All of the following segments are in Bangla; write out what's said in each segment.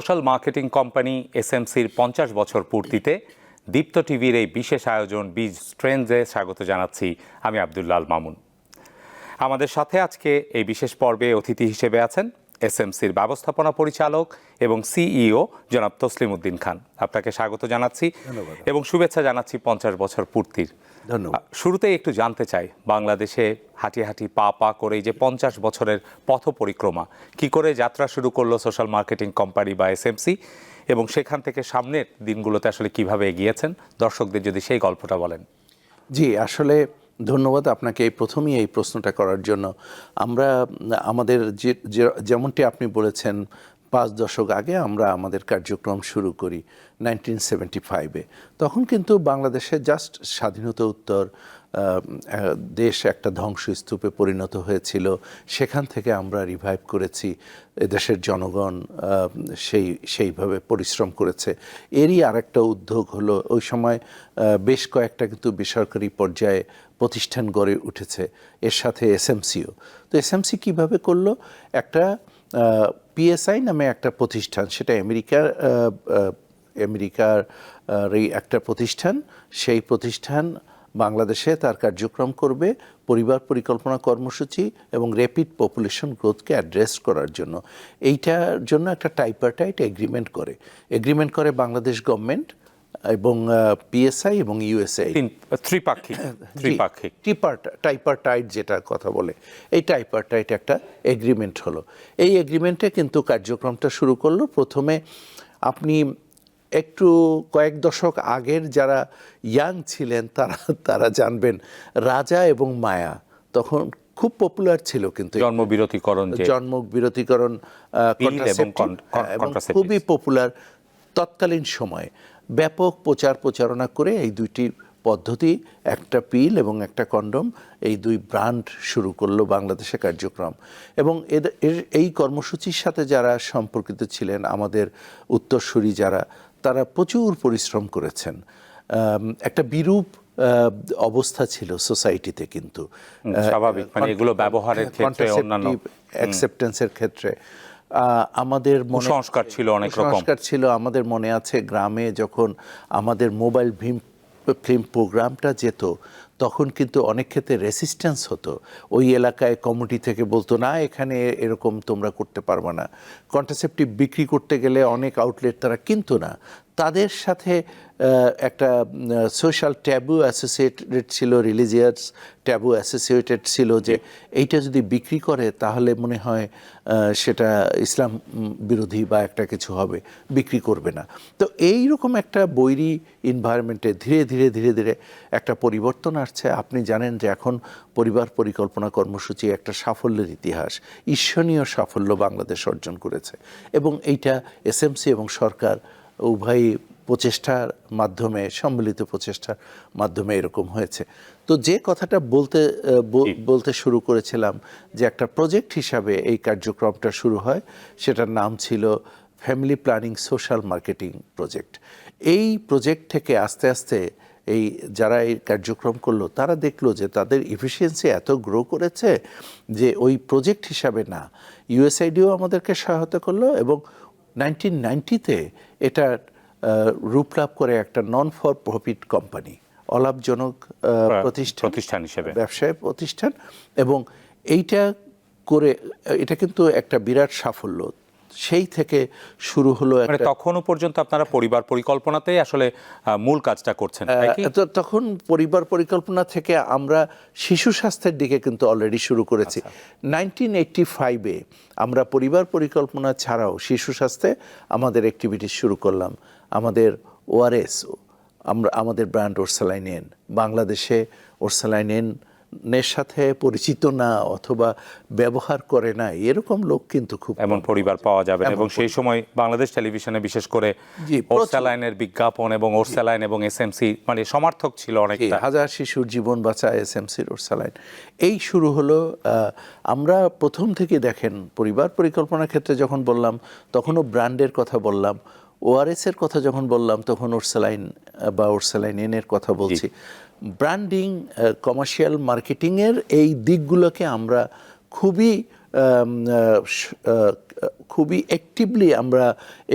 সোশ্যাল মার্কেটিং কোম্পানি এসএমসির পঞ্চাশ বছর পূর্তিতে দীপ্ত টিভির এই বিশেষ আয়োজন বীজ স্ট্রেন্ডে স্বাগত জানাচ্ছি আমি আবদুল্লাল মামুন। আমাদের সাথে আজকে এই বিশেষ পর্বে অতিথি হিসেবে আছেন এসএমসির ব্যবস্থাপনা পরিচালক এবং সিইও জনাব তসলিম উদ্দিন খান। আপনাকে স্বাগত জানাচ্ছি এবং শুভেচ্ছা জানাচ্ছি পঞ্চাশ বছর পূর্তির ধন্যবাদ। শুরুতেই একটু জানতে চাই বাংলাদেশে হাঁটি হাঁটি পা পা করে এই যে পঞ্চাশ বছরের পথ পরিক্রমা কি করে যাত্রা শুরু করল সোশ্যাল মার্কেটিং কোম্পানি বা এসএমসি এবং সেখান থেকে সামনের দিনগুলোতে আসলে কীভাবে এগিয়েছেন? দর্শকদের যদি সেই গল্পটা বলেন। জি আসলে ধন্যবাদ আপনাকে এই প্রথমেই এই প্রশ্নটা করার জন্য। আমরা আমাদের যেমনটি আপনি বলেছেন পাঁচ দশক আগে আমরা আমাদের কার্যক্রম শুরু করি নাইনটিন সেভেন্টি ফাইভে। তখন কিন্তু বাংলাদেশে জাস্ট স্বাধীনতা উত্তর দেশ একটা ধ্বংসস্তূপে পরিণত হয়েছিল। সেখান থেকে আমরা রিভাইভ করেছি, এদেশের জনগণ সেই, সেইভাবে পরিশ্রম করেছে। এরই আরেকটা উদ্যোগ হলো, ওই সময় বেশ কয়েকটা কিন্তু বেসরকারি পর্যায়ে প্রতিষ্ঠান গড়ে উঠেছে, এর সাথে এসএমসিও তো এসএমসি কীভাবে করল? একটা পিএসআই নামে একটা প্রতিষ্ঠান, সেটা আমেরিকার আমেরিকার এই একটা প্রতিষ্ঠান। সেই প্রতিষ্ঠান বাংলাদেশে তার কার্যক্রম করবে পরিবার পরিকল্পনা কর্মসূচি এবং র্যাপিড পপুলেশন গ্রোথকে অ্যাড্রেস করার জন্য। এইটার জন্য একটা টাইপারটাইট এগ্রিমেন্ট করে। এগ্রিমেন্ট করে বাংলাদেশ গভর্নমেন্ট এবং পিএসআই এবং ইউএসআই ত্রিপাক্ষিক ত্রিপাক্ষিক। টাইপারটাইট যেটা কথা বলে। এই টাইপারটাইট একটা এগ্রিমেন্ট হলো। এই এগ্রিমেন্টে কিন্তু কার্যক্রমটা শুরু করল। প্রথমে আপনি একটু কয়েক দশক আগের যারা ইয়াং ছিলেন তারা তারা জানবেন রাজা এবং মায়া তখন খুব পপুলার ছিল কিন্তু জন্মবিরতিকরণ যে জন্ম বিরতিকরণ আহ, Pill এবং contraceptive, con- con- এবং contraceptives। খুবই পপুলার তৎকালীন সময়ে। ব্যাপক প্রচার প্রচারণা করে এই দুইটি পদ্ধতি একটা পিল এবং একটা কন্ডম এই দুই ব্র্যান্ড শুরু করল বাংলাদেশে কার্যক্রম। এবং এর এই কর্মসূচির সাথে যারা সম্পর্কিত ছিলেন আমাদের উত্তরসূরি যারা তারা প্রচুর পরিশ্রম করেছেন। একটা বিরূপ অবস্থা ছিল সোসাইটিতে কিন্তু। স্বাভাবিক। মানে এগুলো ব্যবহারের ক্ষেত্রে অন্যান্য অ্যাকসেপ্টেন্সের ক্ষেত্রে। আমাদের সংস্কার ছিল অনেক সংস্কার ছিল আমাদের মনে আছে গ্রামে যখন আমাদের মোবাইল ভিম ফিল্ম প্রোগ্রামটা যেত তখন কিন্তু অনেক ক্ষেত্রে রেসিস্ট্যান্স হতো। ওই এলাকায় কমিটি থেকে বলতো, না, এখানে এরকম তোমরা করতে পারবে না। কন্ট্রাসেপটিভ বিক্রি করতে গেলে অনেক আউটলেট তারা কিনতো না। তাদের সাথে একটা সোশ্যাল ট্যাবু অ্যাসোসিয়েটেড ছিল রিলিজিয়াস ট্যাবু অ্যাসোসিয়েটেড ছিল যে এইটা যদি বিক্রি করে তাহলে মনে হয় সেটা ইসলাম বিরোধী বা একটা কিছু হবে, বিক্রি করবে না। তো এই রকম একটা বৈরী এনভায়রনমেন্টে ধীরে ধীরে ধীরে ধীরে একটা পরিবর্তন আসছে আপনি জানেন যে এখন পরিবার পরিকল্পনা কর্মসূচি একটা সাফল্যের ইতিহাস ঈর্ষণীয় সাফল্য বাংলাদেশ অর্জন করেছে। এবং এইটা এসএমসি এবং সরকার উভয় প্রচেষ্টার মাধ্যমে সম্মিলিত প্রচেষ্টার মাধ্যমে এরকম হয়েছে। তো যে কথাটা বলতে বলতে শুরু করেছিলাম যে একটা প্রজেক্ট হিসাবে এই কার্যক্রমটা শুরু হয় সেটার নাম ছিল family planning social marketing project. এই প্রজেক্ট থেকে আস্তে আস্তে এই যারা এই কার্যক্রম করল তারা দেখল যে তাদের ইফিসিয়েন্সি এত গ্রো করেছে যে ওই প্রজেক্ট হিসাবে না ইউএসআইডিও আমাদেরকে সহায়তা করল এবং নাইনটিন নাইনটিতে এটা আহ, রূপ লাভ করে একটা নন ফর প্রফিট কোম্পানি অলাভজনক প্রতিষ্ঠান প্রতিষ্ঠান হিসেবে। ব্যবসায় প্রতিষ্ঠান এবং এইটা করে এটা কিন্তু একটা বিরাট সাফল্য সেই থেকে শুরু হলো মানে তখনও পর্যন্ত আপনারা পরিবার পরিকল্পনাতেই আসলে মূল কাজটা করছেন তখন পরিবার পরিকল্পনা থেকে আমরা শিশু স্বাস্থ্যের দিকে কিন্তু অলরেডি শুরু করেছি। নাইনটিন এইটটি ফাইভে আমরা পরিবার পরিকল্পনা ছাড়াও শিশু স্বাস্থ্যে আমাদের অ্যাক্টিভিটি শুরু করলাম। আমাদের ওআরএস আমরা আমাদের ব্র্যান্ড ওরসালাইনেন বাংলাদেশে ওরসালাইনেন নের সাথে পরিচিত না অথবা ব্যবহার করে না এরকম লোক কিন্তু খুব এমন পরিবার পাওয়া যাবে এবং সেই সময় বাংলাদেশ টেলিভিশনে বিশেষ করে। ওরস্যালাইনের বিজ্ঞাপন এবং ওরস্যালাইন এবং এসএমসি মানে সমর্থক ছিল জি, অনেকটা। হাজার শিশুর জীবন বাঁচায় এস এম সির স্যালাইন এই শুরু হলো আহ, আমরা প্রথম থেকে দেখেন পরিবার পরিকল্পনার ক্ষেত্রে যখন বললাম তখনও ব্র্যান্ডের কথা বললাম। ওআরএস এর কথা যখন বললাম তখন ওরসালাইন বা ওরসালাইন এনের কথা বলছি। ব্র্যান্ডিং কমার্শিয়াল মার্কেটিংয়ের এই দিকগুলোকে আমরা খুবই খুবই অ্যাক্টিভলি আমরা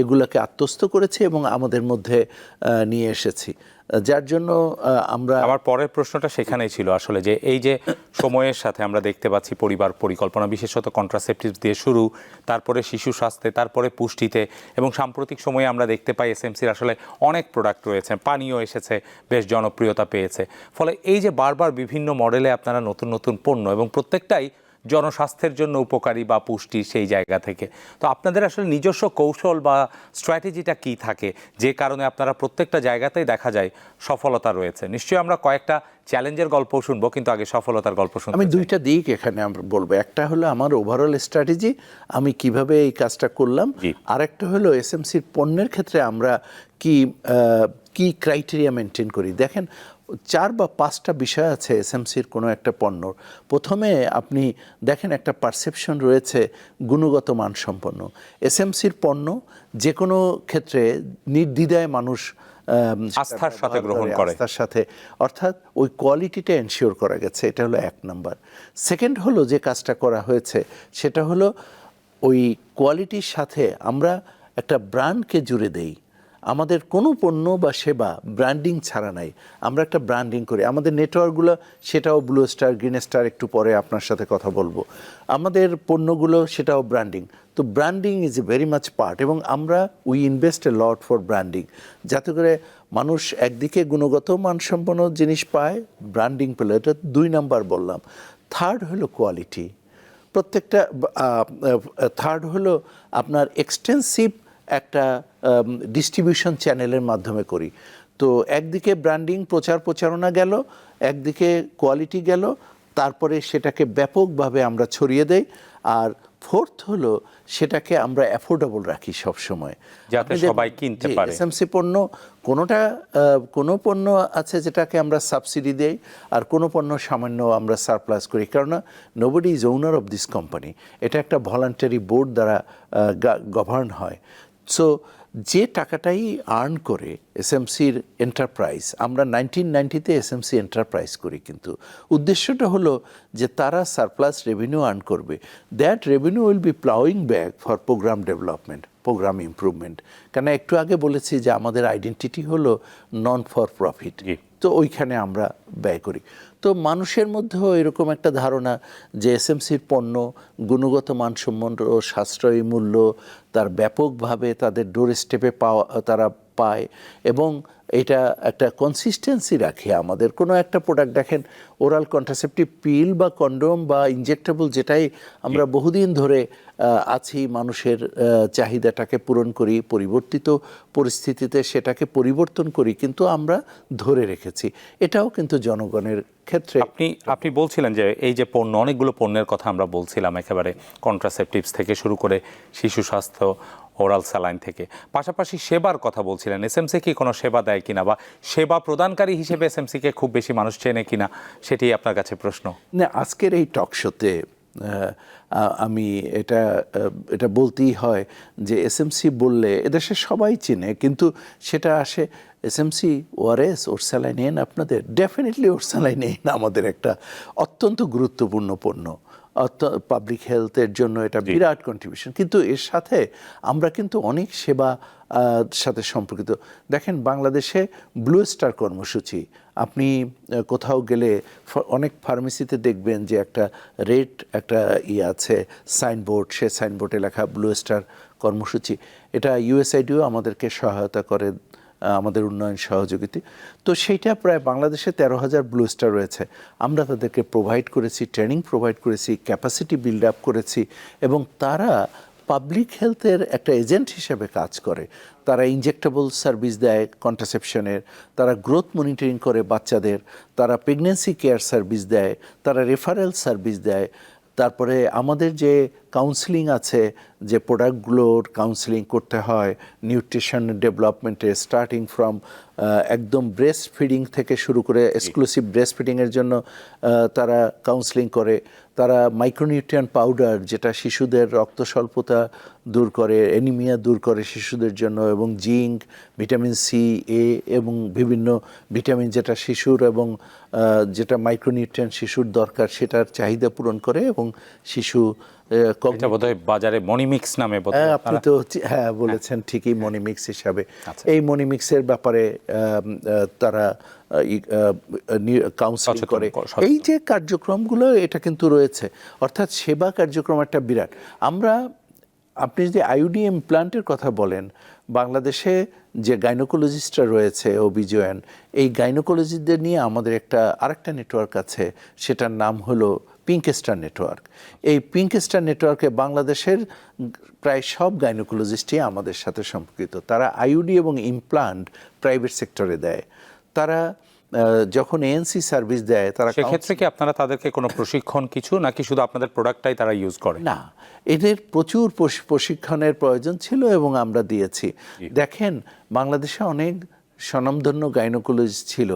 এগুলোকে আত্মস্থ করেছি এবং আমাদের মধ্যে নিয়ে এসেছি। যার জন্য আমরা আমার পরের প্রশ্নটা সেখানেই ছিল আসলে যে এই যে সময়ের সাথে আমরা দেখতে পাচ্ছি পরিবার পরিকল্পনা, বিশেষত কন্ট্রাসেপটিভ দিয়ে শুরু, তারপরে শিশু স্বাস্থ্যে, তারপরে পুষ্টিতে এবং সাম্প্রতিক সময়ে আমরা দেখতে পাই এসএমসির আসলে অনেক প্রোডাক্ট রয়েছে, পানীয় এসেছে, বেশ জনপ্রিয়তা পেয়েছে। ফলে এই যে বারবার বিভিন্ন মডেলে আপনারা নতুন নতুন পণ্য এবং প্রত্যেকটাই জনস্বাস্থ্যের জন্য উপকারী বা পুষ্টি সেই জায়গা থেকে। তো আপনাদের আসলে নিজস্ব কৌশল বা স্ট্র্যাটেজিটা কি থাকে? যে কারণে আপনারা প্রত্যেকটা জায়গাতেই দেখা যায় সফলতা রয়েছে। নিশ্চয়ই আমরা কয়েকটা চ্যালেঞ্জের গল্প শুনব কিন্তু আগে সফলতার গল্প শুনব আমি দুইটা দিক এখানে আমরা বলব। একটা হলো আমার ওভারঅল স্ট্র্যাটেজি আমি কীভাবে এই কাজটা করলাম। আরেকটা হলো এসএমসির পণ্যের ক্ষেত্রে আমরা কি কি ক্রাইটেরিয়া মেনটেন করি? দেখেন চার বা পাঁচটা বিষয় আছে এসএমসির কোনো একটা পণ্যর। প্রথমে আপনি দেখেন একটা পারসেপশন রয়েছে গুণগত মানসম্পন্ন। এসএমসির পণ্য যে কোনো ক্ষেত্রে নির্দ্বিধায় মানুষ আস্থার সাথে গ্রহণ করে। তার সাথে। অর্থাৎ ওই কোয়ালিটিটা এনশিওর করা গেছে এটা হলো এক নাম্বার। সেকেন্ড হলো যে কাজটা করা হয়েছে সেটা হলো ওই কোয়ালিটির সাথে আমরা একটা ব্র্যান্ডকে জুড়ে দেই। আমাদের কোনো পণ্য বা সেবা ব্র্যান্ডিং ছাড়া নাই। আমরা একটা ব্র্যান্ডিং করি। আমাদের নেটওয়ার্কগুলো সেটাও ব্লু স্টার গ্রিন স্টার একটু পরে আপনার সাথে কথা বলব। আমাদের পণ্যগুলো, সেটাও ব্র্যান্ডিং তো branding is a very much part এবং আমরা we invest a lot for branding যাতে করে মানুষ একদিকে গুণগত মানসম্পন্ন জিনিস পায় ব্র্যান্ডিং পেলে। এটা দুই নাম্বার বললাম। থার্ড হলো কোয়ালিটি প্রত্যেকটা থার্ড হলো আপনার এক্সটেন্সিভ একটা ডিস্ট্রিবিউশন চ্যানেলের মাধ্যমে করি। তো একদিকে ব্র্যান্ডিং প্রচার প্রচারণা গেল একদিকে কোয়ালিটি গেল তারপরে সেটাকে ব্যাপকভাবে আমরা ছড়িয়ে দেই আর ফোর্থ হলো সেটাকে আমরা অ্যাফোর্ডেবল রাখি সব সময় যাতে সবাই কিনতে পারে। এসএমসি পণ্য কোনোটা কোনো পণ্য আছে যেটাকে আমরা সাবসিডি দেই আর কোনো পণ্য সামান্য আমরা সারপ্লাস করি। কেননা nobody is owner of this company এটা একটা ভলান্টারি বোর্ড দ্বারা গভর্ন হয়। সো যে টাকাটাই আর্ন করে এসএমসির এন্টারপ্রাইজ আমরা নাইনটিন নাইনটিতে এসএমসি এন্টারপ্রাইজ করি কিন্তু। উদ্দেশ্যটা হলো যে তারা সারপ্লাস রেভিনিউ আর্ন করবে। That revenue will be ploughing back for programme development programme improvement কেন একটু আগে বলেছি যে আমাদের আইডেন্টিটি হলো নন ফর প্রফিট। তো ওইখানে আমরা ব্যয় করি। তো মানুষের মধ্যেও এরকম একটা ধারণা যে এসএমসির পণ্য, গুণগত মানসম্পন্ন সাশ্রয়ী মূল্য, তার ব্যাপকভাবে তাদের ডোর স্টেপে পাওয়া, তারা পায় এবং এটা একটা কনসিস্টেন্সি রাখে আমাদের। কোনো একটা প্রোডাক্ট দেখেন ওরাল কন্ট্রাসেপটিভ পিল বা কন্ডোম বা ইনজেক্টেবল যেটাই আমরা বহুদিন ধরে আছি মানুষের চাহিদাটাকে পূরণ করি পরিবর্তিত পরিস্থিতিতে সেটাকে পরিবর্তন করি কিন্তু আমরা ধরে রেখেছি। এটাও কিন্তু জনগণের ক্ষেত্রে আপনি আপনি বলছিলেন যে এই যে পণ্য অনেকগুলো পণ্যের কথা আমরা বলছিলাম একেবারে কন্ট্রাসেপটিভস থেকে শুরু করে শিশু স্বাস্থ্য ওরাল স্যালাইন থেকে। পাশাপাশি সেবার কথা বলছিলেন এসএমসি কি কোনো সেবা দেয় কিনা বা সেবা প্রদানকারী হিসেবে এসএমসি কে খুব বেশি মানুষ চেনে কিনা, সেটি আপনার কাছে প্রশ্ন। না, আজকের এই টক শোতে আমি এটা এটা বলতেই হয় যে এসএমসি বললে এদেশে সবাই চেনে, কিন্তু সেটা আসে এসএমসি ওআরএস ওরসালাইন এন আপনাদের ডেফিনেটলি ওরসালাইন এন আমাদের একটা অত্যন্ত গুরুত্বপূর্ণ পণ্য। পাবলিক হেলথের জন্য এটা বিরাট কন্ট্রিবিউশন কিন্তু এর সাথে আমরা কিন্তু অনেক সেবা সাথে সম্পর্কিত। দেখেন বাংলাদেশে ব্লু স্টার কর্মসূচি আপনি কোথাও গেলে অনেক ফার্মেসিতে দেখবেন যে একটা রেড একটা ইয়ে আছে সাইনবোর্ড সে সাইনবোর্ডে লেখা ব্লু স্টার কর্মসূচি। এটা ইউএসআইডিও আমাদেরকে সহায়তা করে আমাদের উন্নয়ন সহযোগিতা। তো সেইটা প্রায় বাংলাদেশে তেরো হাজার ব্লু স্টার রয়েছে। আমরা তাদেরকে প্রোভাইড করেছি ট্রেনিং প্রোভাইড করেছি ক্যাপাসিটি বিল্ড আপ করেছি এবং তারা পাবলিক হেলথের একটা এজেন্ট হিসেবে কাজ করে। তারা ইনজেক্টেবল সার্ভিস দেয় কন্ট্রাসেপশনের তারা গ্রোথ মনিটরিং করে বাচ্চাদের, তারা প্রেগনেন্সি কেয়ার সার্ভিস দেয়, তারা রেফারেল সার্ভিস দেয়। তারপরে আমাদের যে কাউন্সিলিং আছে যে প্রোডাক্টগুলোর কাউন্সিলিং করতে হয় নিউট্রিশন ডেভেলপমেন্টে স্টার্টিং ফ্রম একদম ব্রেস্ট ফিডিং থেকে শুরু করে এক্সক্লুসিভ ব্রেস্ট ফিডিংয়ের জন্য তারা কাউন্সিলিং করে। তারা মাইক্রোনিউট্রিয়ান পাউডার যেটা শিশুদের রক্ত স্বল্পতা দূর করে অ্যানিমিয়া দূর করে শিশুদের জন্য এবং জিঙ্ক ভিটামিন সি এ এবং বিভিন্ন ভিটামিন যেটা শিশুর এবং যেটা মাইক্রোনিউট্রিয়ান শিশুর দরকার সেটার চাহিদা পূরণ করে এবং শিশু এটা বোধহয় বাজারে মনিমিক্স নামে হ্যাঁ আপনি তো হ্যাঁ বলেছেন ঠিকই মনিমিক্স হিসাবে। আচ্ছা। এই মনিমিক্সের ব্যাপারে তারা কাউন্সিলিং করে। এই যে কার্যক্রমগুলো এটা কিন্তু রয়েছে। অর্থাৎ সেবা কার্যক্রম একটা বিরাট। আমরা আপনি যদি আইউডি ইমপ্লান্টের কথা বলেন বাংলাদেশে যে গাইনোকোলজিস্টরা রয়েছে অভিজয়ন এই গাইনোকোলজিস্টদের নিয়ে আমাদের একটা আরেকটা নেটওয়ার্ক আছে সেটার নাম হলো পিঙ্ক স্টার নেটওয়ার্ক এই পিঙ্ক স্টার নেটওয়ার্কে বাংলাদেশের প্রায় সব গাইনোকোলজিস্টই আমাদের সাথে সম্পর্কিত। তারা আইউডি এবং ইমপ্লান্ট প্রাইভেট সেক্টরে দেয়। তারা যখন এএনসি সার্ভিস দেয় তারা সেক্ষেত্রে কি আপনারা তাদেরকে কোনো প্রশিক্ষণ কিছু নাকি শুধু আপনাদের প্রোডাক্টটাই তারা ইউজ করে? না এদের প্রচুর প্রশিক্ষণের প্রয়োজন ছিল এবং আমরা দিয়েছি। দেখেন বাংলাদেশে অনেক স্বনামধন্য গাইনোকোলজিস্ট ছিল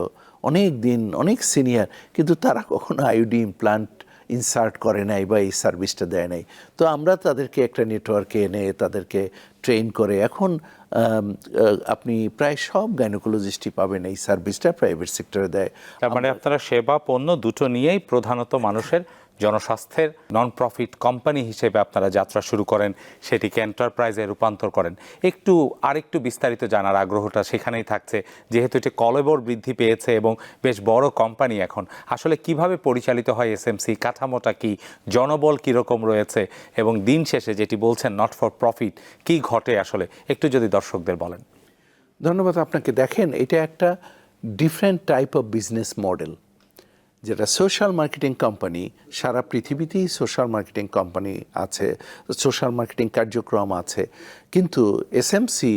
অনেক দিন অনেক সিনিয়র কিন্তু তারা কখনো আইউডি ইমপ্লান্ট ইনসার্ট করে নাই বা এই সার্ভিসটা দেয় নাই তো আমরা তাদেরকে একটা নেটওয়ার্কে এনে তাদেরকে ট্রেন করে। এখন আপনি প্রায় সব গাইনোকোলজিস্টই পাবেন এই সার্ভিসটা প্রাইভেট সেক্টরে দেয়। তার মানে আপনারা সেবা পণ্য দুটো নিয়েই প্রধানত মানুষের জনস্বাস্থ্যের নন প্রফিট কোম্পানি হিসেবে আপনারা যাত্রা শুরু করেন, সেটিকে এন্টারপ্রাইজে রূপান্তর করেন। একটু, আরেকটু বিস্তারিত জানার আগ্রহটা সেখানেই থাকছে, যেহেতু এটি কলেবর বৃদ্ধি পেয়েছে এবং বেশ বড় কোম্পানি এখন। আসলে কীভাবে পরিচালিত হয় এসএমসি কাঠামোটা কি? জনবল কীরকম রয়েছে? এবং দিন শেষে যেটি বলছেন নট ফর প্রফিট কি ঘটে আসলে? একটু যদি দর্শকদের বলেন। ধন্যবাদ, আপনাকে দেখেন এটা একটা different type of business model যেটা সোশ্যাল মার্কেটিং কোম্পানি সারা পৃথিবীতেই সোশ্যাল মার্কেটিং কোম্পানি আছে সোশ্যাল মার্কেটিং কার্যক্রম আছে। কিন্তু এসএমসি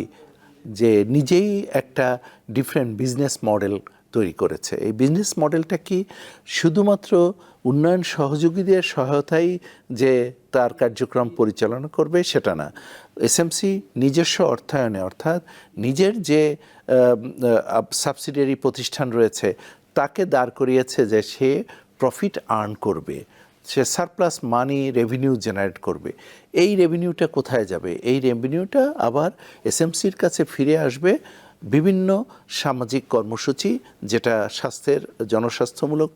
যে নিজেই একটা ডিফারেন্ট বিজনেস মডেল তৈরি করেছে। এই বিজনেস মডেলটা কি শুধুমাত্র উন্নয়ন সহযোগীদের সহায়তাই যে তার কার্যক্রম পরিচালনা করবে সেটা না। এসএমসি নিজস্ব অর্থায়নে, অর্থাৎ নিজের যে সাবসিডিয়ারি প্রতিষ্ঠান রয়েছে তাকে দাঁড় করিয়েছে যে সে প্রফিট আর্ন করবে, সে সারপ্লাস মানি রেভিনিউ জেনারেট করবে। এই রেভিনিউটা কোথায় যাবে? এই রেভিনিউটা আবার এসএমসির কাছে ফিরে আসবে বিভিন্ন সামাজিক কর্মসূচি, যেটা স্বাস্থ্যের জনস্বাস্থ্যমূলক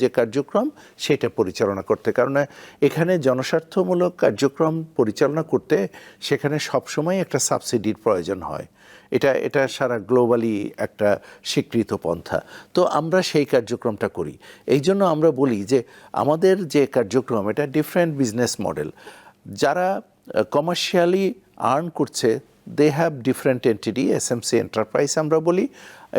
যে কার্যক্রম, সেটা পরিচালনা করতে। কারণ এখানে জনস্বার্থমূলক কার্যক্রম পরিচালনা করতে সেখানে সবসময় একটা সাবসিডির প্রয়োজন হয়। এটা এটা সারা গ্লোবালি একটা স্বীকৃত পন্থা। তো আমরা সেই কার্যক্রমটা করি। এই জন্য আমরা বলি যে, আমাদের যে কার্যক্রম, এটা ডিফারেন্ট বিজনেস মডেল যারা কমার্শিয়ালি আর্ন করছে they have different entity C enterprise আমরা বলি,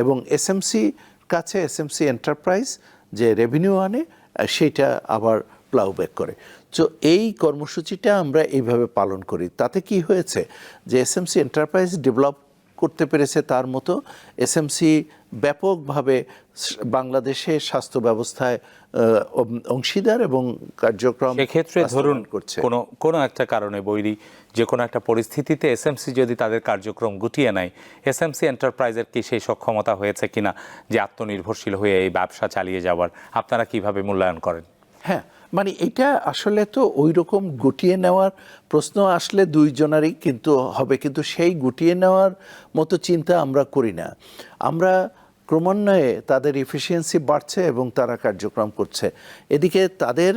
এবং এস এম এসএমসি কাছে এস এম সি এন্টারপ্রাইজ যে রেভিনিউ আনে সেইটা আবার প্লাউব্যাক করে। তো এই কর্মসূচিটা আমরা এইভাবে পালন করি। তাতে কি হয়েছে যে S M C enterprise develop করতে পেরেছে তার মতো এসএমসি ব্যাপকভাবে স- বাংলাদেশে স্বাস্থ্য ব্যবস্থায় অংশীদার এবং কার্যক্রম ক্ষেত্রে ধরুন করছে। কোনো কোনো একটা কারণে বৈরি যে কোনো একটা পরিস্থিতিতে এসএমসি যদি তাদের কার্যক্রম গুটিয়ে নেয় এসএমসি এন্টারপ্রাইজের কি সেই সক্ষমতা হয়েছে কিনা যে আত্মনির্ভরশীল হয়ে এই ব্যবসা চালিয়ে যাওয়ার আপনারা কীভাবে মূল্যায়ন করেন? হ্যাঁ মানে এটা আসলে তো ওই রকম গুটিয়ে নেওয়ার প্রশ্ন আসলে দুইজনারই কিন্তু হবে, কিন্তু সেই গুটিয়ে নেওয়ার মতো চিন্তা আমরা করি না। আমরা ক্রমান্বয়ে তাদের এফিসিয়েন্সি বাড়ছে এবং তারা কার্যক্রম করছে। এদিকে তাদের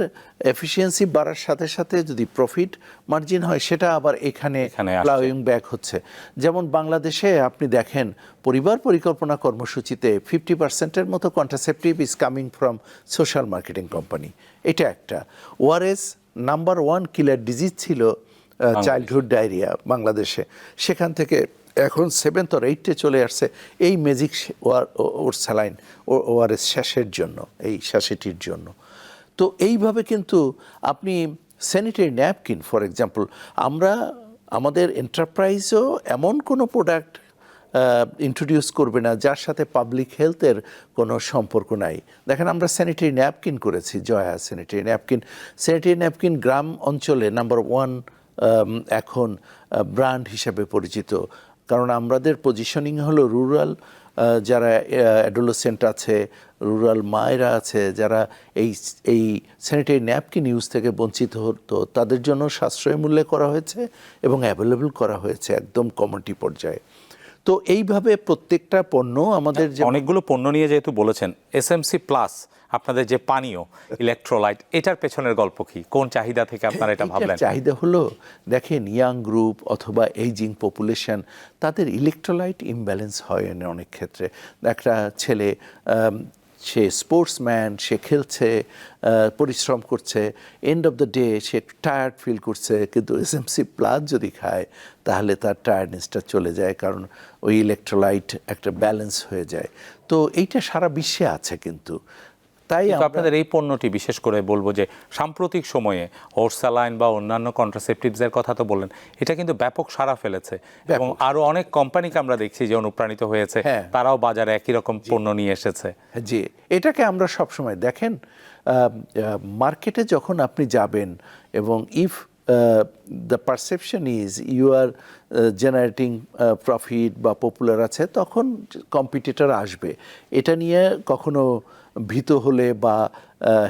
এফিসিয়েন্সি বাড়ার সাথে সাথে যদি প্রফিট মার্জিন হয় সেটা আবার এখানে। প্লাউইং ব্যাক হচ্ছে। যেমন বাংলাদেশে আপনি দেখেন পরিবার পরিকল্পনা কর্মসূচিতে ফিফটি পার্সেন্টের মতো contraceptive is coming from social marketing company এটা একটা। ORS number one killer disease ছিল চাইল্ডহুড ডায়রিয়া বাংলাদেশে। সেখান থেকে এখন সেভেন্থ অর এইটে চলে আসছে এই ম্যাজিক ওয়ার ওর স্যালাইন ওআরএস শ্বাসের জন্য, এই শ্বাসেটির জন্য। তো এইভাবে কিন্তু আপনি স্যানিটারি ন্যাপকিন ফর এক্সাম্পল আমরা আমাদের এন্টারপ্রাইজও এমন কোনো প্রোডাক্ট ইন্ট্রোডিউস করবে না, যার সাথে পাবলিক হেলথের কোনো সম্পর্ক নাই। দেখেন আমরা স্যানিটারি ন্যাপকিন করেছি, Joya sanitary napkin sanitary napkin গ্রাম অঞ্চলে নাম্বার ওয়ান এখন ব্র্যান্ড হিসাবে পরিচিত। কারণ আমাদের পজিশনিং হলো রুরাল যারা অ্যাডোলোসেন্ট আছে রুরাল মায়েরা আছে, যারা এই এই স্যানিটারি ন্যাপকিন ইউজ থেকে বঞ্চিত হতো, তাদের জন্য সাশ্রয় মূল্যে করা হয়েছে এবং অ্যাভেলেবল করা হয়েছে একদম কমিউনিটি পর্যায়ে। তো এইভাবে প্রত্যেকটা পণ্য আমাদের যে অনেকগুলো পণ্য নিয়ে যেহেতু বলেছেন এস এম সি প্লাস আপনাদের যে পানীয় ইলেকট্রোলাইট এটার পেছনের গল্প কি? কোন চাহিদা থেকে আপনারা এটা ভাবলেন? চাহিদা হলো দেখেন ইয়াং গ্রুপ অথবা এইজিং পপুলেশন তাদের ইলেকট্রোলাইট ইমব্যালেন্স হয় অনেক ক্ষেত্রে। একটা ছেলে সে স্পোর্টসম্যান সে খেলছে পরিশ্রম করছে। এন্ড অফ দ্য ডে সে টায়ার্ড ফিল করছে, কিন্তু এসএমসি প্লাস যদি খায়, তাহলে তার টায়ার্ডনেসটা চলে যায়, কারণ ওই ইলেকট্রোলাইট একটা ব্যালেন্স হয়ে যায়। তো এইটা সারা বিশ্বে আছে কিন্তু। তাই আপনাদের এই পণ্যটি বিশেষ করে বলব যে সাম্প্রতিক সময়ে ওরসালাইন বা অন্যান্য কন্ট্রাসেপটিভসের কথা তো বললেন এটা কিন্তু ব্যাপক সাড়া ফেলেছে। এবং আরও অনেক কোম্পানিকে আমরা দেখছি যে অনুপ্রাণিত হয়েছে হ্যাঁ। তারাও বাজারে একই রকম পণ্য নিয়ে এসেছে। জি। এটাকে আমরা সবসময় দেখেন মার্কেটে যখন আপনি যাবেন এবং if the perception is you are generating profit বা পপুলার আছে তখন কম্পিটিটর আসবে। এটা নিয়ে কখনো ভীত হলে বা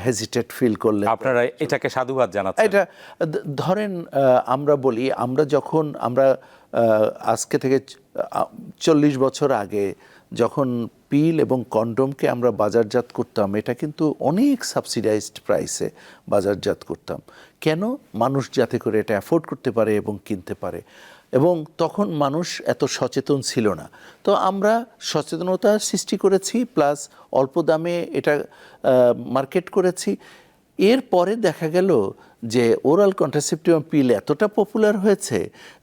হেজিটেট ফিল করলে আপনারা এটাকে সাধুবাদ জানাচ্ছেন। এটা ধরেন আমরা বলি আমরা যখন আমরা আজকে থেকে চল্লিশ বছর আগে যখন পিল এবং কন্ডমকে আমরা বাজারজাত করতাম এটা কিন্তু অনেক সাবসিডাইজড প্রাইসে বাজারজাত করতাম। কেন? মানুষ যাতে করে এটা অ্যাফোর্ড করতে পারে এবং কিনতে পারে। এবং তখন মানুষ এত সচেতন ছিল না। তো আমরা সচেতনতা সৃষ্টি করেছি প্লাস অল্প দামে এটা মার্কেট করেছি। এরপরে দেখা গেল যে ওরাল কন্ট্রাসেপটিভ পিল এতটা পপুলার হয়েছে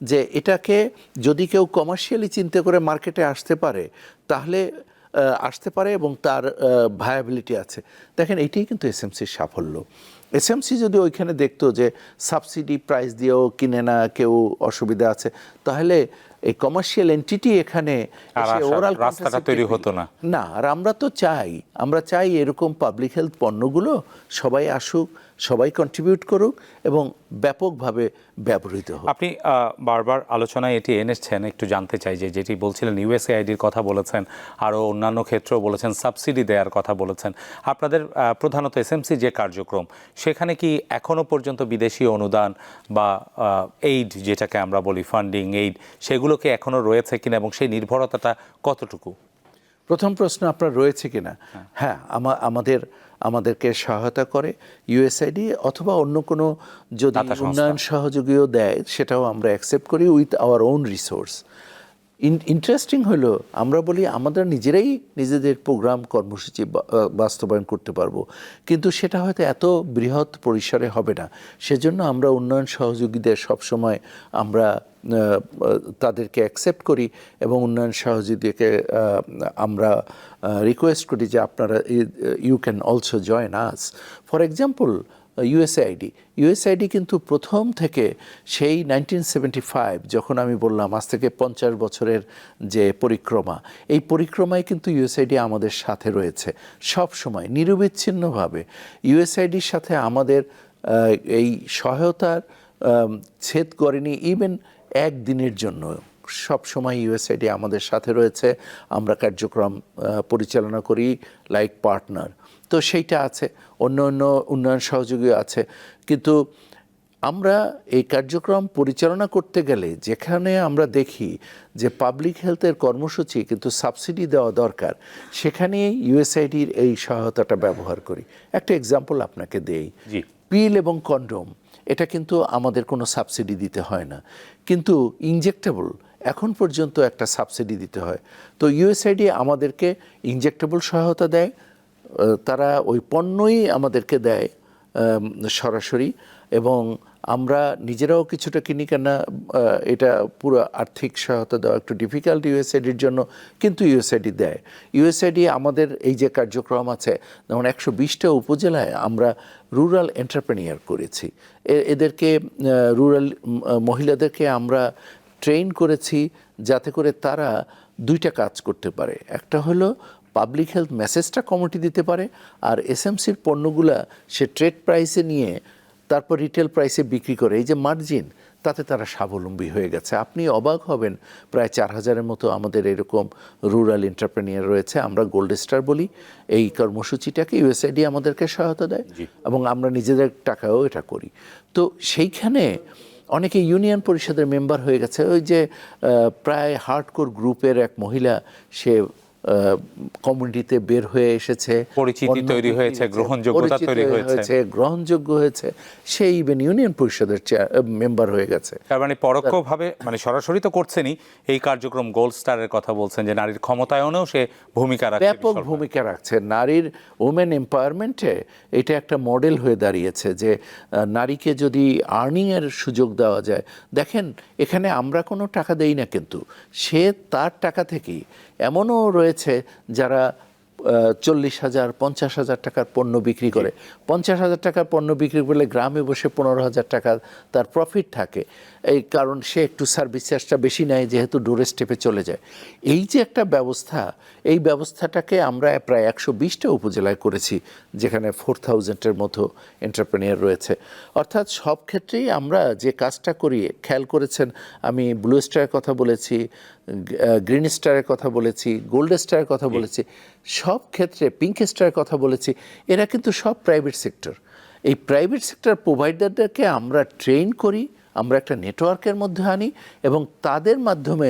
যে এটাকে যদি কেউ কমার্শিয়ালি চিন্তা করে মার্কেটে আসতে পারে, তাহলে আসতে পারে এবং তার ভায়াবিলিটি আছে। দেখেন এইটাই কিন্তু এসএমসির সাফল্য। এসএমসি যদি ওইখানে দেখতো যে সাবসিডি প্রাইস দিয়েও কিনে না কেউ অসুবিধা আছে তাহলে এই কমার্শিয়াল এন্টিটি এখানে রাস্তাটা তৈরি হতো না। না আর আমরা তো চাই আমরা চাই এরকম পাবলিক হেলথ পণ্যগুলো সবাই আসুক সবাই কন্ট্রিবিউট করুক এবং ব্যাপকভাবে ব্যবহৃত হোক। আপনি বারবার আলোচনায় এটি এনেছেন একটু জানতে চাই যে যেটি বলছিলেন ইউএসএআইডির কথা বলেছেন আরও অন্যান্য ক্ষেত্রেও বলেছেন সাবসিডি দেওয়ার কথা বলেছেন। আপনাদের প্রধানত এসএমসি যে কার্যক্রম সেখানে কি এখনও পর্যন্ত বিদেশি অনুদান বা এইড যেটাকে আমরা বলি ফান্ডিং এইড সেগুলোকে এখনও রয়েছে কিনা এবং সেই নির্ভরতাটা কতটুকু? প্রথম প্রশ্ন আপনার রয়েছে কিনা? হ্যাঁ আমা- আমাদের আমাদেরকে সহায়তা করে ইউএসআইডি অথবা অন্য কোনো যদি উন্নয়ন সহযোগীও দেয় সেটাও আমরা অ্যাকসেপ্ট করি with our own resource interesting হলো আমরা বলি আমরা নিজেরাই নিজেদের প্রোগ্রাম কর্মসূচি বাস্তবায়ন করতে পারব। কিন্তু সেটা হয়তো এত বৃহৎ পরিসরে হবে না। সেজন্য আমরা উন্নয়ন সহযোগীদের সবসময় আমরা তাদেরকে অ্যাকসেপ্ট করি এবং উন্নয়ন সহযোগীদেরকে আহ, আমরা রিকোয়েস্ট করি যে আপনারা you can also join us for example USAID USAID কিন্তু প্রথম থেকে সেই নাইনটিন যখন আমি বললাম, আজ থেকে পঞ্চাশ বছরের যে পরিক্রমা, এই পরিক্রমায় কিন্তু ইউএসআইডি আমাদের সাথে রয়েছে সব সময়, নিরবিচ্ছিন্নভাবে। ইউএসআইডির সাথে আমাদের এই সহায়তার ছেদ করেনি ইভেন একদিনের জন্য। সব সময় ইউএসআইডি আমাদের সাথে রয়েছে। আমরা কার্যক্রম পরিচালনা করি লাইক পার্টনার তো সেইটা আছে অন্য অন্য উন্নয়ন সহযোগী আছে। কিন্তু আমরা এই কার্যক্রম পরিচালনা করতে গেলে যেখানে আমরা দেখি যে পাবলিক হেলথের কর্মসূচি কিন্তু সাবসিডি দেওয়া দরকার সেখানে ইউএসআইডির এই সহায়তাটা ব্যবহার করি। একটা এক্সাম্পল আপনাকে দেই। পিল এবং কন্ডোম এটা কিন্তু আমাদের কোনো সাবসিডি দিতে হয় না। কিন্তু ইনজেক্টেবল এখন পর্যন্ত একটা সাবসিডি দিতে হয়। তো ইউএসআইডি আমাদেরকে ইনজেক্টেবল সহায়তা দেয় তারা ওই পণ্যই আমাদেরকে দেয় সরাসরি এবং আমরা নিজেরাও কিছুটা কিনি কেনা এটা পুরো আর্থিক সহায়তা দেওয়া একটু ডিফিকাল্ট ইউএসআইডির জন্য কিন্তু ইউএসআইডি দেয়। ইউএসআইডি আমাদের এই যে কার্যক্রম আছে, যেমন একশো বিশটা উপজেলায় আমরা রুরাল এন্টারপ্রেনিয়ার করেছি। এদেরকে রুরাল মহিলাদেরকে আমরা ট্রেন করেছি যাতে করে তারা দুইটা কাজ করতে পারে। একটা হলো পাবলিক হেলথ মেসেজটা কমিটি দিতে পারে আর এসএমসির পণ্যগুলা সে ট্রেড প্রাইসে নিয়ে তারপর রিটেল প্রাইসে বিক্রি করে এই যে মার্জিন তাতে তারা স্বাবলম্বী হয়ে গেছে। আপনি অবাক হবেন প্রায় চার হাজারের মতো আমাদের এরকম রুরাল এন্টারপ্রেনিয়ার রয়েছে আমরা গোল্ড স্টার বলি। এই কর্মসূচিটাকে ইউএসআইডি আমাদেরকে সহায়তা দেয় এবং আমরা নিজেদের টাকাও এটা করি। তো সেইখানে অনেকে ইউনিয়ন পরিষদের মেম্বার হয়ে গেছে ওই যে প্রায় হার্ডকোর গ্রুপের এক মহিলা সে কমিউনিটিতে বের হয়ে এসেছে পরিচিতি তৈরি হয়েছে, গ্রহণযোগ্যতা তৈরি হয়েছে। গ্রহণযোগ্য হয়েছে। সে ইভেন ইউনিয়ন পরিষদের মেম্বার হয়ে গেছে। তার মানে পরোক্ষভাবে মানে সরাসরি তো করছেনই এই কার্যক্রম গোল্ড স্টারের কথা বলছেন যে নারীর ক্ষমতায়নেও সে ভূমিকা রাখছে ব্যাপক ভূমিকা রাখছে। নারীর ওমেন এম্পাওয়ারমেন্টে এটা একটা মডেল হয়ে দাঁড়িয়েছে যে নারীকে যদি আর্নিংয়ের সুযোগ দেওয়া যায় দেখেন এখানে আমরা কোনো টাকা দেই না কিন্তু সে তার টাকা থেকেই এমনও রয়েছে যারা চল্লিশ হাজার, পঞ্চাশ হাজার টাকার পণ্য বিক্রি করে। পঞ্চাশ হাজার টাকার পণ্য বিক্রি করলে গ্রামে বসে পনেরো হাজার টাকা তার প্রফিট থাকে। এই কারণ সে একটু সার্ভিস চার্জটা বেশি নেয়, যেহেতু ডোরে স্টেপে চলে যায়। এই যে একটা ব্যবস্থা এই ব্যবস্থাটাকে আমরা প্রায় একশো বিশটা উপজেলায় করেছি যেখানে ফোর থাউজেন্ডের মতো এন্টারপ্রেনিয়ার রয়েছে। অর্থাৎ সব ক্ষেত্রেই আমরা যে কাজটা করি খেয়াল করেছেন আমি ব্লু স্টারের কথা বলেছি গ্রিন স্টারের কথা বলেছি গোল্ড স্টারের কথা বলেছি সব ক্ষেত্রে পিঙ্ক স্টারের কথা বলেছি এরা কিন্তু সব প্রাইভেট সেক্টর এই প্রাইভেট সেক্টর প্রোভাইডারদেরকে আমরা ট্রেন করি আমরা একটা নেটওয়ার্কের মধ্যে আনি এবং তাদের মাধ্যমে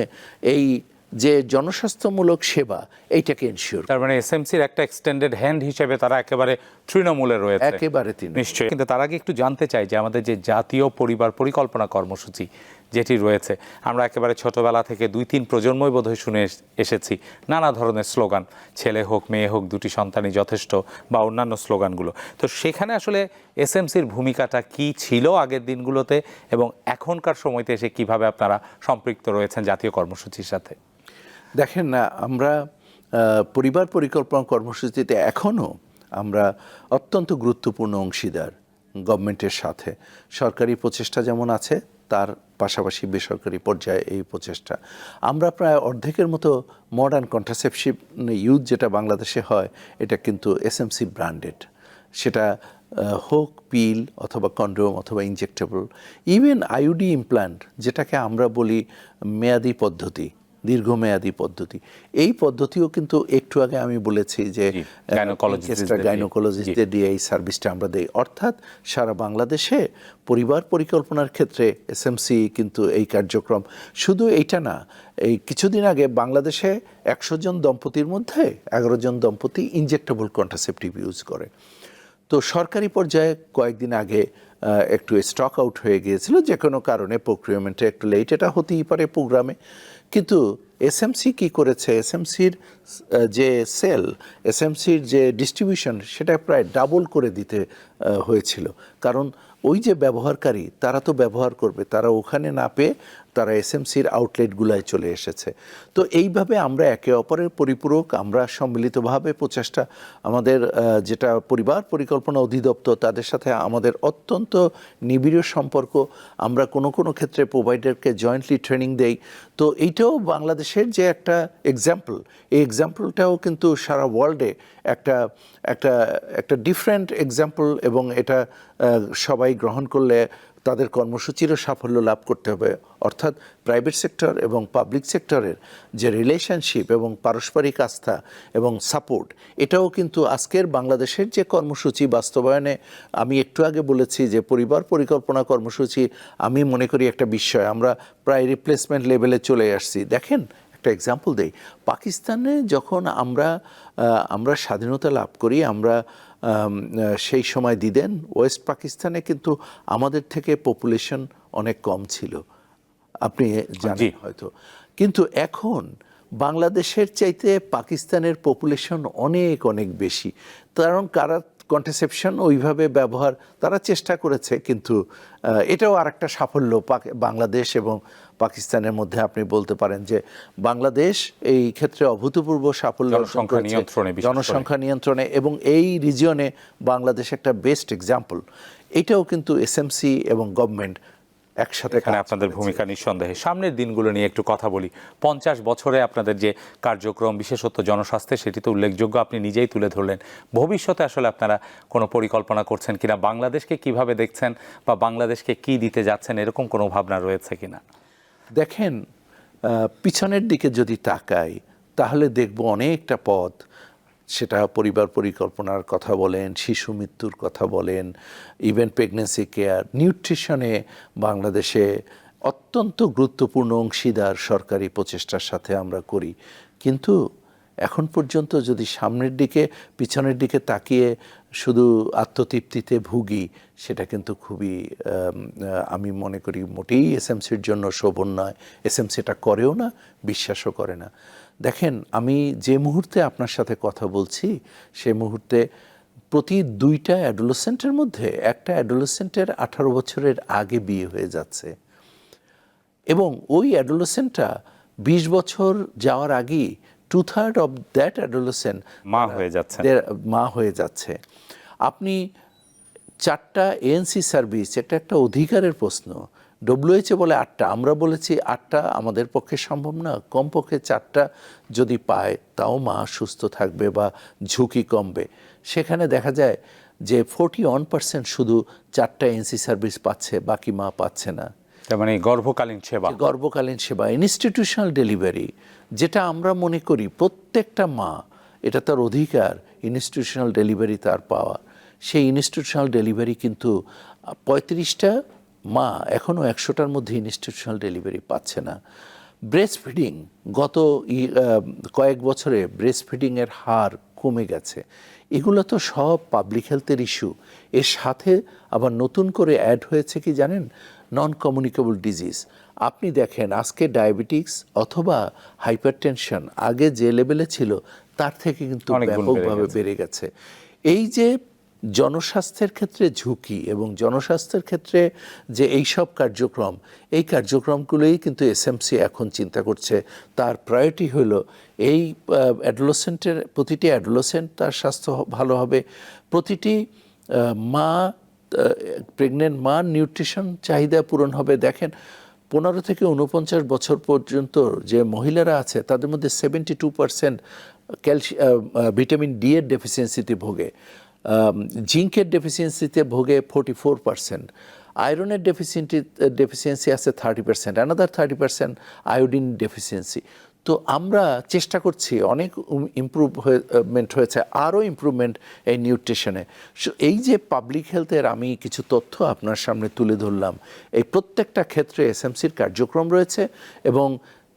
এই যে জনস্বাস্থ্যমূলক সেবা এইটাকে এনশিওর তার মানে এসএমসির একটা এক্সটেন্ডেড হ্যান্ড হিসেবে তারা একেবারে তৃণমূলে রয়েছে। একেবারে তিনি নিশ্চয়ই। কিন্তু তার আগে একটু জানতে চাই যে আমাদের যে জাতীয় পরিবার পরিকল্পনা কর্মসূচি যেটি রয়েছে আমরা একেবারে ছোটবেলা থেকে দুই তিন প্রজন্মই বোধহয় শুনে এসেছি নানা ধরনের স্লোগান ছেলে হোক মেয়ে হোক দুটি সন্তানই যথেষ্ট বা অন্যান্য স্লোগানগুলো। তো সেখানে আসলে এসএমসির ভূমিকাটা কি ছিল আগের দিনগুলোতে এবং এখনকার সময়তে এসে কীভাবে আপনারা সম্পৃক্ত রয়েছেন জাতীয় কর্মসূচির সাথে? দেখেন না, আমরা পরিবার পরিকল্পনা কর্মসূচিতে এখনও আমরা অত্যন্ত গুরুত্বপূর্ণ অংশীদার গভর্নমেন্টের সাথে। সরকারি প্রচেষ্টা যেমন আছে, তার পাশাপাশি বেসরকারি পর্যায়ে এই প্রচেষ্টা। আমরা প্রায় অর্ধেকের মতো মডার্ন কন্ট্রাসেপশিভ ইউথ যেটা বাংলাদেশে হয়, এটা কিন্তু এসএমসি ব্র্যান্ডেড সেটা হোক, পিল অথবা কন্ডোম অথবা ইনজেক্টেবল ইভেন আইউডি ইমপ্ল্যান্ট যেটাকে আমরা বলি মেয়াদি পদ্ধতি দীর্ঘমেয়াদী পদ্ধতি। এই পদ্ধতিও কিন্তু একটু আগে আমি বলেছি যে। গাইনোকোলজিস্টদের দিয়ে। এই সার্ভিসটা আমরা দিই। অর্থাৎ সারা বাংলাদেশে পরিবার পরিকল্পনার ক্ষেত্রে এসএমসি কিন্তু এই কার্যক্রম শুধু এইটা না এই কিছুদিন আগে বাংলাদেশে একশো জন দম্পতির মধ্যে এগারো জন দম্পতি ইনজেক্টেবল কন্ট্রাসেপটিভ ইউজ করে। তো সরকারি পর্যায়ে কয়েকদিন আগে একটু স্টক আউট হয়ে গিয়েছিল, যে কোনো কারণে প্রক্রিয়মেন্টে একটু লেট এটা হতেই পারে প্রোগ্রামে কিন্তু এসএমসি কি করেছে? এসএমসির যে সেল এসএমসির যে ডিস্ট্রিবিউশন সেটা প্রায় ডাবল করে দিতে হয়েছিল। কারণ ওই যে ব্যবহারকারী, তারা তো ব্যবহার করবে, তারা ওখানে না পেয়ে তারা এসএমসির আউটলেটগুলোয় চলে এসেছে। তো এইভাবে আমরা একে অপরের পরিপূরক, আমরা সম্মিলিতভাবে প্রচেষ্টা, আমাদের যেটা পরিবার পরিকল্পনা অধিদপ্তর, তাদের সাথে আমাদের অত্যন্ত নিবিড় সম্পর্ক, আমরা কোনো কোনো ক্ষেত্রে প্রোভাইডারকে জয়েন্টলি ট্রেনিং দেই। তো এইটাও বাংলাদেশের যে একটা এক্সাম্পল এই এক্সাম্পলটাও কিন্তু সারা ওয়ার্ল্ডে একটা একটা একটা ডিফারেন্ট এক্সাম্পল এবং এটা সবাই গ্রহণ করলে তাদের কর্মসূচিরও সাফল্য লাভ করতে হবে। অর্থাৎ প্রাইভেট সেক্টর এবং পাবলিক সেক্টরের যে রিলেশনশিপ এবং পারস্পরিক আস্থা এবং সাপোর্ট এটাও কিন্তু আজকের বাংলাদেশের যে কর্মসূচি বাস্তবায়নে আমি একটু আগে বলেছি যে পরিবার পরিকল্পনা কর্মসূচি আমি মনে করি একটা বিষয়। আমরা প্রায় রিপ্লেসমেন্ট লেভেলে চলে আসছি। দেখেন, একটা এক্সাম্পল দেই। পাকিস্তানে যখন আমরা আমরা স্বাধীনতা লাভ করি, আমরা সেই সময় দিদেন ওয়েস্ট পাকিস্তানে কিন্তু আমাদের থেকে পপুলেশন অনেক কম ছিল। আপনি জানেন হয়তো। কিন্তু এখন বাংলাদেশের চাইতে পাকিস্তানের পপুলেশন অনেক অনেক বেশি। কারণ কারা কন্ট্রাসেপশন ওইভাবে ব্যবহার তারা চেষ্টা করেছে কিন্তু এটাও আরেকটা সাফল্য পাক- বাংলাদেশ এবং পাকিস্তানের মধ্যে আপনি বলতে পারেন যে বাংলাদেশ এই ক্ষেত্রে অভূতপূর্ব সাফল্য জনসংখ্যা নিয়ন্ত্রণে জনসংখ্যা নিয়ন্ত্রণে এবং এই রিজিয়নে বাংলাদেশ একটা বেস্ট এক্সাম্পল এটাও কিন্তু এসএমসি এবং গভর্নমেন্ট একসাথে এখানে আপনাদের ভূমিকা নিঃসন্দেহে। সামনের দিনগুলো নিয়ে একটু কথা বলি। পঞ্চাশ বছরে আপনাদের যে কার্যক্রম বিশেষত জনস্বাস্থ্যে সেটি তো উল্লেখযোগ্য আপনি নিজেই তুলে ধরলেন। ভবিষ্যতে আসলে আপনারা কোনো পরিকল্পনা করছেন কিনা? বাংলাদেশকে কীভাবে দেখছেন বা বাংলাদেশকে কি দিতে যাচ্ছেন? এরকম কোনো ভাবনা রয়েছে কিনা? দেখেন পিছনের দিকে যদি তাকাই, তাহলে দেখব অনেকটা পথ। সেটা পরিবার পরিকল্পনার কথা বলেন, শিশু মৃত্যুর কথা বলেন ইভেন প্রেগনেন্সি কেয়ার নিউট্রিশনে বাংলাদেশে অত্যন্ত গুরুত্বপূর্ণ অংশীদার সরকারি প্রচেষ্টার সাথে আমরা করি। কিন্তু এখন পর্যন্ত যদি সামনের দিকে, পিছনের দিকে তাকিয়ে শুধু আত্মতৃপ্তিতে ভুগি, সেটা কিন্তু খুবই আমি মনে করি মোটেই এসএমসির জন্য শোভন নয়। এসএমসি এটা করেও না, বিশ্বাসও করে না। দেখেন, আমি যে মুহূর্তে আপনার সাথে কথা বলছি, সে মুহূর্তে প্রতি দুইটা অ্যাডোলোসেন্টের মধ্যে একটা অ্যাডোলোসেন্টের আঠারো বছরের আগে বিয়ে হয়ে যাচ্ছে। এবং ওই অ্যাডোলোসেন্টটা বিশ বছর যাওয়ার আগেই two third of that adolescent মা হয়ে যাচ্ছে। মা হয়ে যাচ্ছে। আপনি চারটা এএনসি সার্ভিস এটা একটা অধিকারের প্রশ্ন। ডব্লিউএইচএ বলে আটটা আমরা বলেছি আটটা আমাদের পক্ষে সম্ভব না। কমপক্ষে চারটা যদি পায় তাও মা সুস্থ থাকবে বা ঝুঁকি কমবে। সেখানে দেখা যায় যে ফোরটি ওয়ান পার্সেন্ট শুধু চারটা এনসি সার্ভিস পাচ্ছে বাকি মা পাচ্ছে না। তার মানে গর্ভকালীন সেবা। গর্ভকালীন সেবা ইনস্টিটিউশনাল ডেলিভারি যেটা আমরা মনে করি প্রত্যেকটা মা, এটা তার অধিকার ইনস্টিটিউশনাল ডেলিভারি তার পাওয়া। সেই ইনস্টিটিউশনাল ডেলিভারি কিন্তু পঁয়ত্রিশটা মা এখনও একশোটার মধ্যে ইনস্টিটিউশনাল ডেলিভারি পাচ্ছে না। ব্রেস্ট ফিডিং গত কয়েক বছরে ব্রেস্ট ফিডিংয়ের হার কমে গেছে। এগুলো তো সব পাবলিক হেলথের ইস্যু এর সাথে আবার নতুন করে অ্যাড হয়েছে কি জানেন? নন কমিউনিকেবল ডিজিজ আপনি দেখেন আজকে ডায়াবেটিক্স অথবা হাইপারটেনশন আগে যে লেভেলে ছিল তার থেকে কিন্তু ব্যাপকভাবে গেছে। বেড়ে গেছে। এই যে জনস্বাস্থ্যের ক্ষেত্রে ঝুঁকি এবং জনস্বাস্থ্যের ক্ষেত্রে যে এই সব কার্যক্রম এই কার্যক্রমগুলোই কিন্তু এসএমসি এখন চিন্তা করছে। তার প্রায়োরিটি হলো এই অ্যাডোলোসেন্টের প্রতিটি অ্যাডোলোসেন্ট তার স্বাস্থ্য ভালো হবে। প্রতিটি মা প্রেগনেন্ট মা নিউট্রিশন চাহিদা পূরণ হবে। দেখেন, পনেরো থেকে উনপঞ্চাশ বছর পর্যন্ত যে মহিলারা আছে, তাদের মধ্যে seventy two percent calcium vitamin D এর ডেফিসিয়েন্সিতে ভোগে। জিঙ্কের ডেফিসিয়েন্সিতে ভোগে ফোর্টি ফোর পার্সেন্ট আয়রনের ডেফিসিয়েন্সি ডেফিসিয়েন্সি আছে thirty percent another thirty percent iodine deficiency তো আমরা চেষ্টা করছি অনেক ইম্প্রুভমেন্ট হয়েছে, আরও ইম্প্রুভমেন্ট এই নিউট্রিশনে এই যে পাবলিক হেলথের আমি কিছু তথ্য আপনার সামনে তুলে ধরলাম, এই প্রত্যেকটা ক্ষেত্রে এসএমসির কার্যক্রম রয়েছে এবং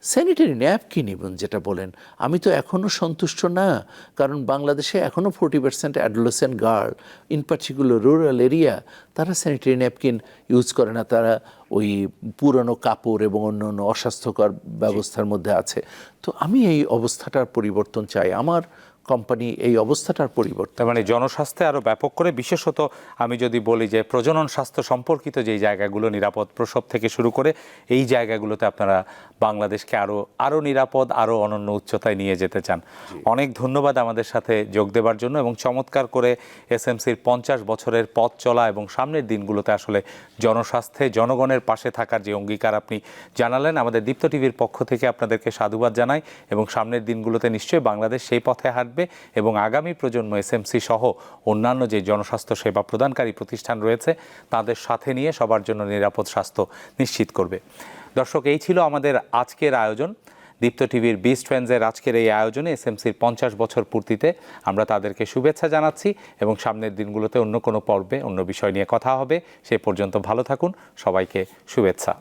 স্যানিটারি ন্যাপকিন ইভেন যেটা বলেন। আমি তো এখনও সন্তুষ্ট না কারণ বাংলাদেশে এখনও forty percent adolescent girl in particular rural area তারা স্যানিটারি ন্যাপকিন ইউজ করে না। তারা ওই পুরনো কাপড় এবং অন্য অন্য অস্বাস্থ্যকর ব্যবস্থার মধ্যে আছে। তো আমি এই অবস্থাটার পরিবর্তন চাই। আমার কোম্পানি এই অবস্থাটার পরিবর্তন মানে জনস্বাস্থ্যে আরও ব্যাপক করে বিশেষত আমি যদি বলি যে প্রজনন স্বাস্থ্য সম্পর্কিত যেই জায়গাগুলো নিরাপদ প্রসব থেকে শুরু করে এই জায়গাগুলোতে আপনারা বাংলাদেশকে আরও আরও নিরাপদ আরও অনন্য উচ্চতায় নিয়ে যেতে চান। অনেক ধন্যবাদ আমাদের সাথে যোগ দেওয়ার জন্য এবং চমৎকার করে এসএমসির পঞ্চাশ বছরের পথ চলা এবং সামনের দিনগুলোতে আসলে জনস্বাস্থ্যে জনগণের পাশে থাকার যে অঙ্গীকার আপনি জানালেন আমাদের দীপ্ত টিভির পক্ষ থেকে আপনাদেরকে সাধুবাদ জানাই এবং সামনের দিনগুলোতে নিশ্চয়ই বাংলাদেশ সেই পথে হাঁটবে এবং আগামী প্রজন্ম এসএমসি সহ অন্যান্য যে জনস্বাস্থ্য সেবা প্রদানকারী প্রতিষ্ঠান রয়েছে, তাদের সাথে নিয়ে সবার জন্য নিরাপদ স্বাস্থ্য নিশ্চিত করবে। দর্শক, এই ছিল আমাদের আজকের আয়োজন। দীপ্ত টিভির বিস্ট ফ্রেন্ডসের আজকের এই আয়োজনে এসএমসির পঞ্চাশ বছর পূর্তিতে আমরা তাদেরকে শুভেচ্ছা জানাচ্ছি এবং সামনের দিনগুলোতে অন্য কোনো পর্বে অন্য বিষয় নিয়ে কথা হবে। সে পর্যন্ত ভালো থাকুন। সবাইকে শুভেচ্ছা।